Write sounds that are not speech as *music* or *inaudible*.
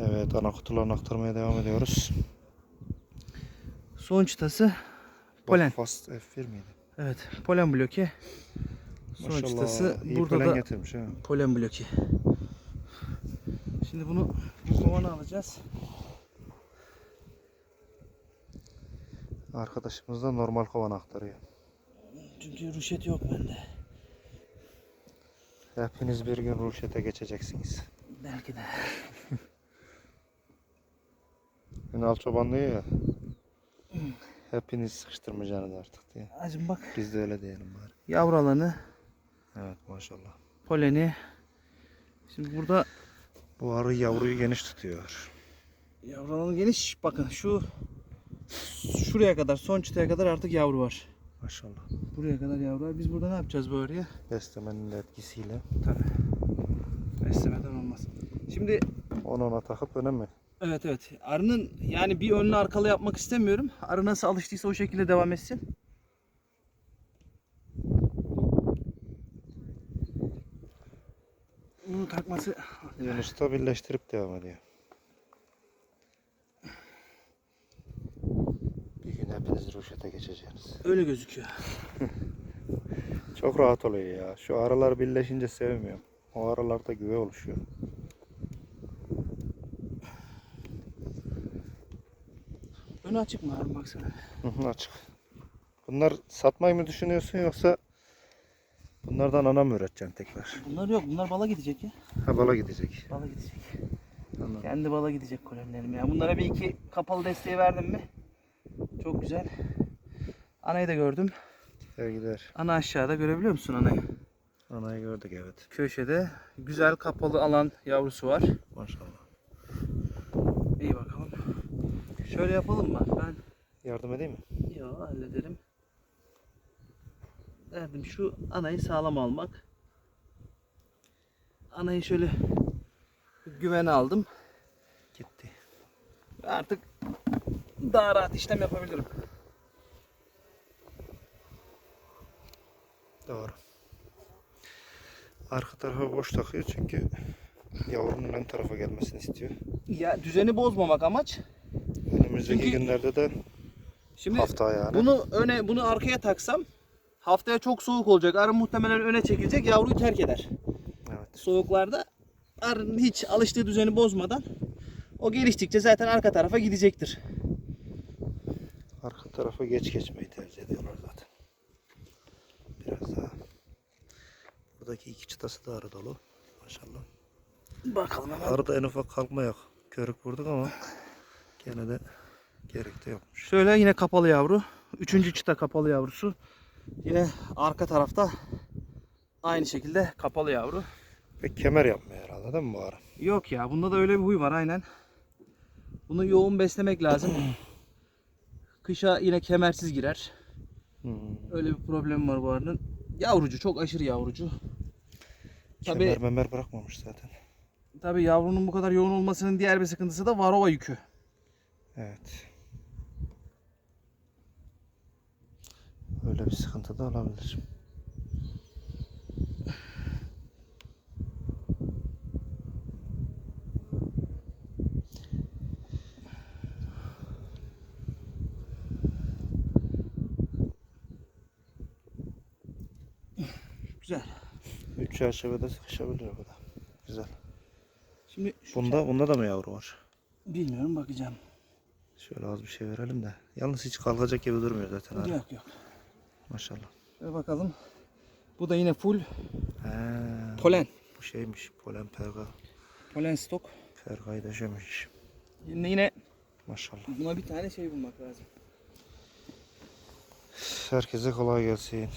Evet ana kutularını aktarmaya devam ediyoruz. Son çıtası polen. Fast F1 miydi? Evet polen bloke. Son Maşallah. çıtası burada polen da getirmiş ha. polen bloke. Şimdi bunu bu kovana alacağız. Arkadaşımız da normal kovan aktarıyor. Çünkü ruşet yok bende. Hepiniz bir gün ruşete geçeceksiniz. Belki de. Ünal Çoban diyor ya. Hepiniz sıkıştırmayacaksınız artık diye. Acım bak Biz de öyle diyelim bari. yavru alanı, Evet maşallah. poleni. Şimdi burada Bu arı yavruyu geniş tutuyor. yavru alanı geniş. Bakın şu şuraya kadar son çıtaya kadar artık yavru var. Maşallah. Buraya kadar yavru var. Biz burada ne yapacağız bu arıya? Beslemenin etkisiyle. Tabii. Beslemeden olmaz. Şimdi Onu ona takıp öne mi? evet evet. Arının yani bir önlü arkalı yapmak istemiyorum. Arı nasıl alıştıysa o şekilde devam etsin. Bunu takması Yunus'ta birleştirip devam ediyor. Bir gün hepiniz ruşete geçeceksiniz. öyle gözüküyor. Çok rahat oluyor ya. Şu aralar birleşince sevmiyorum. O aralarda güve oluşuyor. Önü açık mı arı baksana. Hı hı, Açık. Bunlar satmayı mı düşünüyorsun yoksa bunlardan ana mı üreteceksin tekrar? Bunlar yok. Bunlar bala gidecek ya. Ha bala gidecek. Bala gidecek. Anladım. Kendi bala gidecek kolemlerim ya. Bunlara bir iki kapalı desteği verdim mi? Çok güzel. Anayı da gördüm. Gider gider. Ana aşağıda görebiliyor musun anayı? Anayı gördük evet. Köşede güzel kapalı alan yavrusu var. Maşallah. İyi bakalım. Şöyle yapalım mı? Ben Yardım edeyim mi? yo hallederim. Derdim şu anayı sağlam almak. Anayı şöyle güvene aldım. Gitti. Artık daha rahat işlem yapabilirim. Doğru. Arka tarafa boş takıyor çünkü yavrunun ön tarafa gelmesini istiyor. Ya düzeni bozmamak amaç. Önümüzdeki Çünkü- günlerde de Şimdi hafta yani. bunu öne bunu arkaya taksam haftaya çok soğuk olacak. Arı muhtemelen öne çekilecek. Yavruyu terk eder. Evet. Soğuklarda arının hiç alıştığı düzeni bozmadan o geliştikçe zaten arka tarafa gidecektir. Arka tarafa geç geçmeyi tercih ediyorlar zaten. Biraz daha. Buradaki iki çıtası da arı dolu. Maşallah. Bakalım. Arıda en ufak kalkma yok. Körük vurduk ama gene de gerek de yokmuş. Şöyle yine kapalı yavru. Üçüncü çıta kapalı yavrusu. Yine arka tarafta aynı şekilde kapalı yavru. Pek kemer yapmıyor herhalde değil mi bu arı? Yok ya bunda da öyle bir huy var aynen. Bunu yoğun beslemek lazım. *clears throat* Kışa yine kemersiz girer. Hmm. Öyle bir problem var bu arının. Yavrucu çok aşırı yavrucu. Tabii Kemer memer bırakmamış zaten. tabii yavrunun bu kadar yoğun olmasının diğer bir sıkıntısı da varova yükü. Evet. Öyle bir sıkıntı da olabilir. Güzel. Üç çerçevede sıkışabilir o da. Güzel. Şimdi şu Bunda bunda da mı yavru var? bilmiyorum bakacağım. Şöyle az bir şey verelim de. Yalnız hiç kalkacak gibi durmuyor zaten. Yok yok. Maşallah. Şöyle bakalım. Bu da yine full He, polen. bu şeymiş. Polen perga. Polen stok. Pergayı döşemiş. Yine yine Maşallah. buna bir tane şey bulmak lazım. Herkese kolay gelsin.